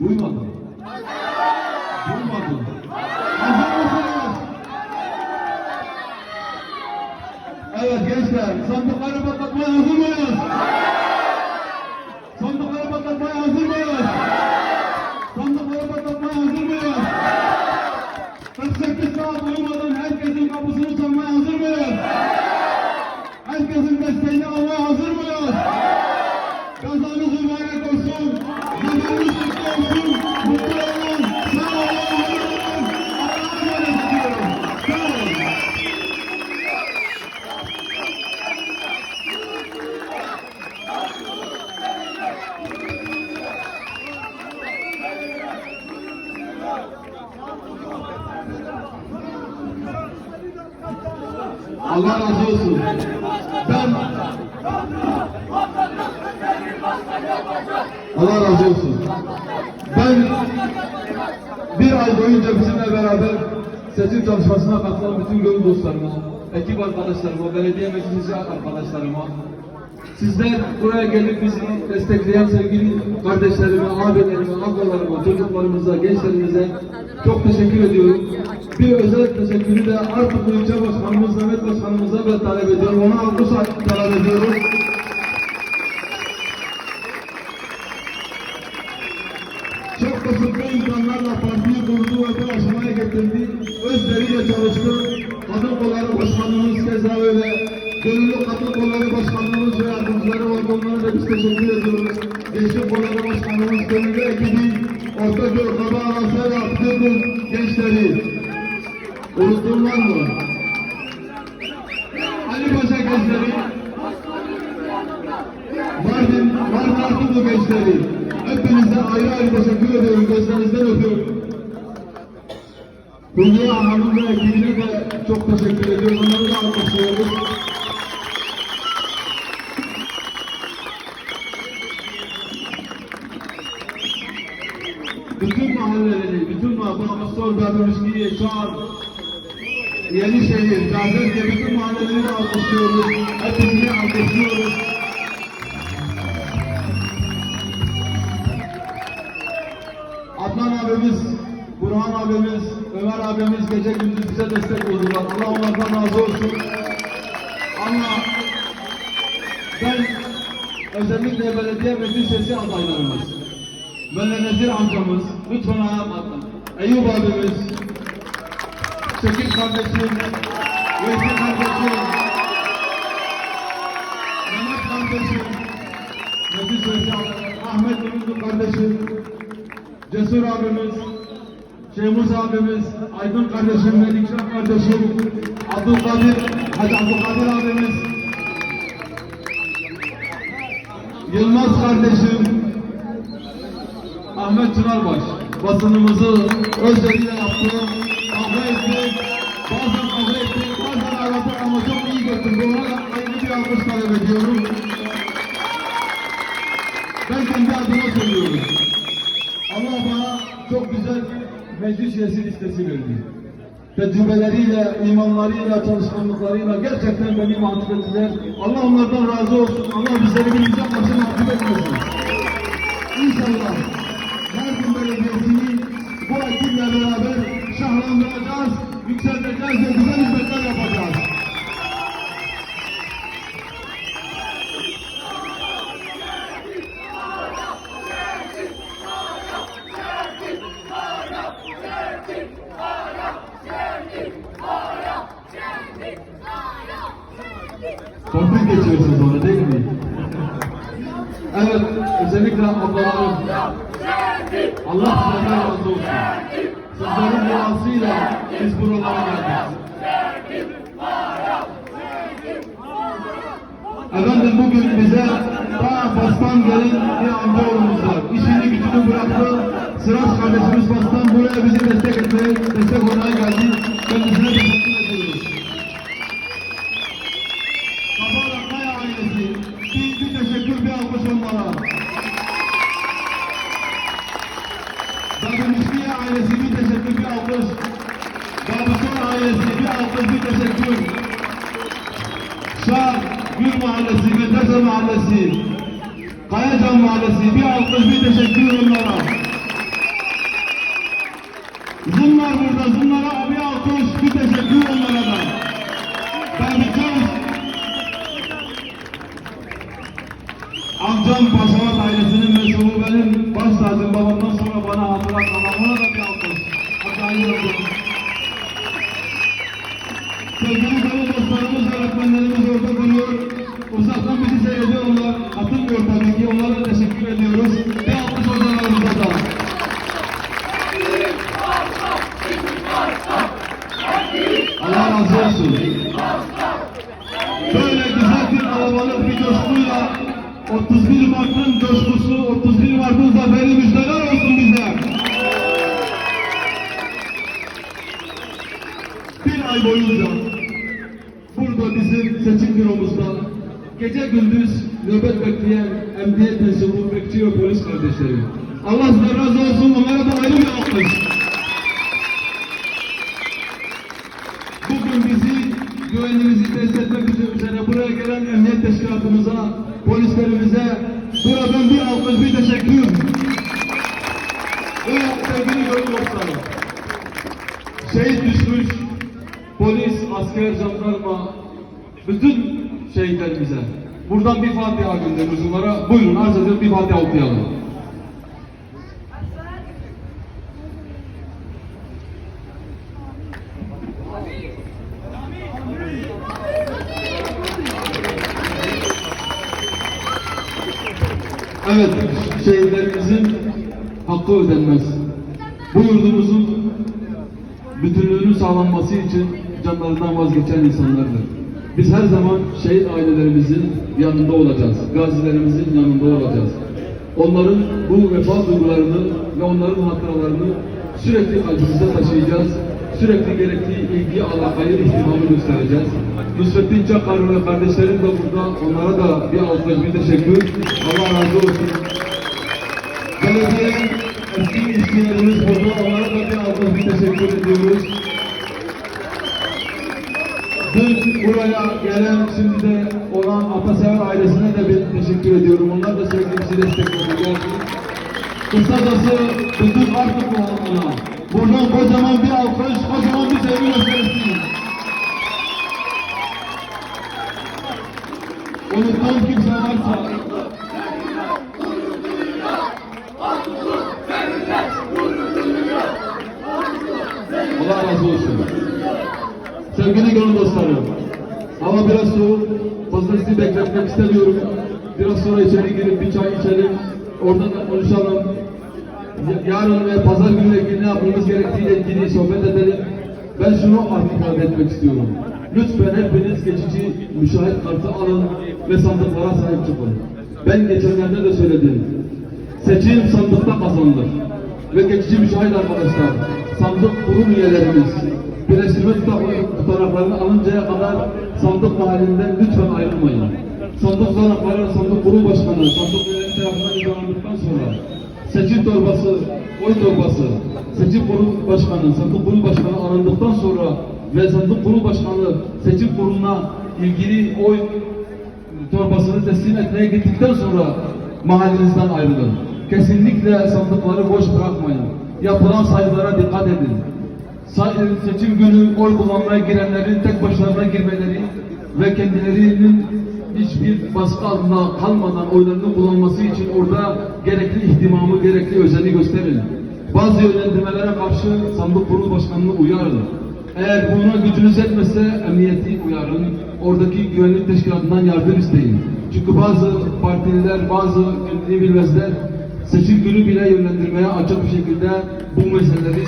Duymadım. Duymadım. Evet gençler, sandıkları patlatmaya hazır mıyız? Sandıkları patlatmaya hazır mıyız? Sandıkları patlatmaya hazır mıyız? 48 saat uyumadan herkesin kapısını çalmaya hazır mıyız? Herkesin desteğini almaya hazır mıyız? Kazanız mübarek olsun. Zamanınız Allah razı olsun. Ben Allah razı olsun. Ben bir ay boyunca bizimle beraber seçim çalışmasına katılan bütün gönül dostlarıma, ekip arkadaşlarıma, belediye meclisi arkadaşlarıma, sizler buraya gelip bizi destekleyen sevgili kardeşlerime, abilerime, ablalarıma, çocuklarımıza, gençlerimize çok teşekkür ediyorum. Bir özel teşekkürü de artık ilçe başkanımız, Mehmet Başkanımıza da talep ediyorum. Ona alkış talep ediyorum. Çok kısıtlı imkanlarla partiyi kurdu ve bu aşamaya getirdi. Özveriyle çalıştı. Gönüllü kadın kolları başkanımız ve yardımcıları var. Onlara da biz teşekkür ediyoruz. Gençlik kolları başkanımız, gönüllü ekibi, Ortaköy, Kaba Arası ve Akdırgın gençleri. Unuttum var mı? Ali Paşa gençleri. Mardin, Mardin Akdırgın gençleri. Hepinize ayrı ayrı teşekkür ediyorum. Gözlerinizden öpüyorum. Hülya Hanım ve ekibine de çok teşekkür ediyorum. Onları da alkışlıyoruz. Bütün mahalleleri, Sorga, Müşkiye, Çağ, Yenişehir, Gaziantep bütün mahalleleri alkışlıyoruz. Hepinizi alkışlıyoruz. Adnan abimiz, Burhan abimiz, Ömer abimiz gece gündüz bize destek oldular. Allah onlardan razı olsun. Ama ben özellikle belediye meclis sesi adaylarımız, Mehmet Nezir amcamız, lütfen ayağa. Eyüp abimiz, Şekil kardeşim, Veysi kardeşim, Mehmet kardeşim, sesi adayları, Ahmet Ümit kardeşim, Cesur abimiz, Şemuz abimiz, Aydın kardeşim, Melikşah kardeşim, Abdülkadir, Hacı Abdülkadir abimiz, Yılmaz kardeşim, Ahmet Çınarbaş, basınımızı özveriyle yaptı, kavga etti, bazen kavga etti, bazen aradı ama çok iyi götürdü. Ona da ayrı bir alkış talep ediyorum. Ben kendi adıma söylüyorum. Allah bana çok güzel meclis üyesi listesi verdi. Tecrübeleriyle, imanlarıyla, çalışkanlıklarıyla gerçekten beni mahcup ettiler. Allah onlardan razı olsun. Allah bizleri bir yüce başı mahcup etmesin. Şahlandıracağız, yükselteceğiz ve güzel hizmetler yapacağız. Konflik geçiyorsunuz ona değil mi? Evet, özellikle ablalarım. Allah sizlerden razı olsun. Sizlerin duasıyla biz buralara geldik. Efendim bugün bize daha Bastan gelen bir amcaoğlumuz var. İşini gücünü bıraktı. Sıraç kardeşimiz Bastan buraya bizi destek etmeye, destek olmaya geldi. Kendisine teşekkür ediyoruz. Babuş'un ailesine bir alkış bir teşekkür. Şah Gül Mahallesi, Medrese Mahallesi, Kayacan Mahallesi bir alkış bir teşekkür onlara. Zımlar burada, zımlara bir alkış bir teşekkür onlara da. Berdikas, amcam Paşavat ailesinin meşhuru benim baş tacım babamdan sonra bana hatıra kalan ona da bir alkış. Obrigado. Boyunca burada bizim seçim büromuzda gece gündüz nöbet bekleyen emniyet mensubu bekçi ve polis kardeşlerim. Allah size razı olsun, onlara da ayrı bir alkış. Bugün bizi güvenliğimizi test etmek üzere buraya gelen emniyet teşkilatımıza, polislerimize buradan bir alkış, bir teşekkür. Ve sevgili gönül dostlarım, şehit düşmüş polis, asker, jandarma, bütün şehitlerimize buradan bir Fatiha gönderiyoruz onlara. Buyurun arz ediyorum bir Fatiha okuyalım. Evet, şehitlerimizin hakkı ödenmez. Bütünlüğünün sağlanması için canlarından vazgeçen insanlardır. Biz her zaman şehit ailelerimizin yanında olacağız. Gazilerimizin yanında olacağız. Onların bu vefa duygularını ve onların hatıralarını sürekli kalbimizde taşıyacağız. Sürekli gerektiği ilgi, alakayı, ihtimamı göstereceğiz. Nusrettin Çakar ve kardeşlerim de burada. Onlara da bir alkış, bir teşekkür. Allah razı olsun. Belediye eski ilişkilerimiz burada. Onlara da bir bir teşekkür ediyoruz. Dün buraya gelen şimdi de olan Atasever ailesine de bir teşekkür ediyorum. Onlar da sürekli bizi destekliyor. Kısacası bütün artık halkına. Buradan kocaman bir alkış, kocaman bir sevgi gösterisi. Unutan kimse varsa Allah razı olsun. Sevgili gönül dostlarım, hava biraz soğuk, fazla sizi bekletmek istemiyorum. Biraz sonra içeri girip bir çay içelim, orada da konuşalım. Yarın ve pazar gününe ilgili ne yapmamız gerektiğiyle ilgili sohbet edelim. Ben şunu ifade etmek istiyorum. Lütfen hepiniz geçici müşahit kartı alın ve sandıklara sahip çıkın. Ben geçenlerde de söyledim. Seçim sandıkta kazanılır. Ve geçici müşahit arkadaşlar, sandık kurum üyelerimiz, birleştirme tutanaklarını alıncaya kadar sandık mahallinden lütfen ayrılmayın. Sandık tutanakları, sandık kurum başkanı, sandık üyeleri tarafından imzalandıktan sonra seçim torbası, oy torbası, seçim kurulu başkanı, sandık kurulu başkanı alındıktan sonra ve sandık kurulu başkanı seçim kuruluna ilgili oy torbasını teslim etmeye gittikten sonra mahallenizden ayrılın. Kesinlikle sandıkları boş bırakmayın. Yapılan sayılara dikkat edin. Seçim günü oy kullanmaya girenlerin tek başlarına girmeleri ve kendilerinin hiçbir baskı altında kalmadan oylarını kullanması için orada gerekli ihtimamı, gerekli özeni gösterin. Bazı yönlendirmelere karşı sandık kurulu başkanını uyarın. Eğer buna gücünüz yetmezse emniyeti uyarın. Oradaki güvenlik teşkilatından yardım isteyin. Çünkü bazı partililer, bazı kendini bilmezler seçim günü bile yönlendirmeye açık bir şekilde bu meseleleri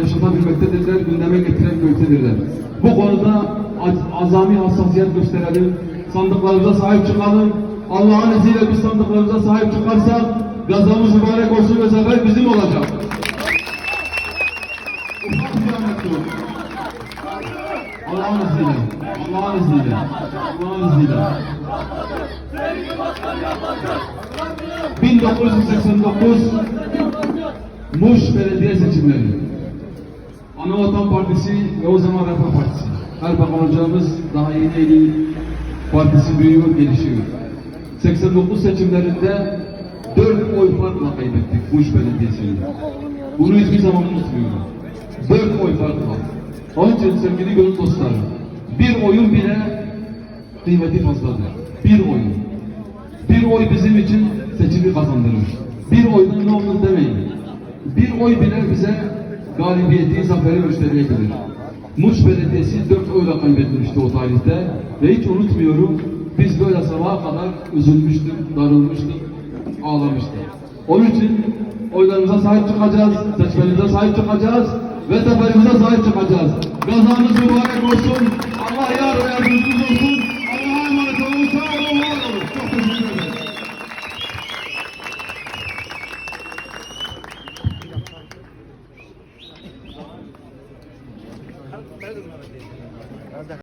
yaşatabilmektedirler, gündeme getirebilmektedirler. Bu konuda az- azami hassasiyet gösterelim, sandıklarımıza sahip çıkalım. Allah'ın izniyle biz sandıklarımıza sahip çıkarsak gazamız mübarek olsun ve zafer bizim olacak. Allah'ın izniyle, Allah'ın izniyle, Allah'ın izniyle. 1989 Muş Belediye Seçimleri. Anavatan Partisi ve o zaman Refah Partisi. Erbakan hocamız daha yeni yeni partisi büyüyor, gelişiyor. 89 seçimlerinde 4 oy farkla kaybettik Muş Belediyesi'ni. Bunu hiçbir zaman unutmuyorum. Dört oy fark var. Onun için sevgili gönül dostlarım, bir oyun bile kıymeti fazladır. Bir oyun. Bir oy bizim için seçimi kazandırır. Bir oydan ne olur demeyin. Bir oy bile bize galibiyeti, zaferi gösterebilir. Muş Belediyesi dört oyla kaybetmişti o tarihte ve hiç unutmuyorum biz böyle sabaha kadar üzülmüştük, darılmıştık, ağlamıştık. Onun için oylarımıza sahip çıkacağız, seçmenimize sahip çıkacağız ve zaferimize sahip çıkacağız. Kazanımız mübarek olsun. Allah yar ve yardımcımız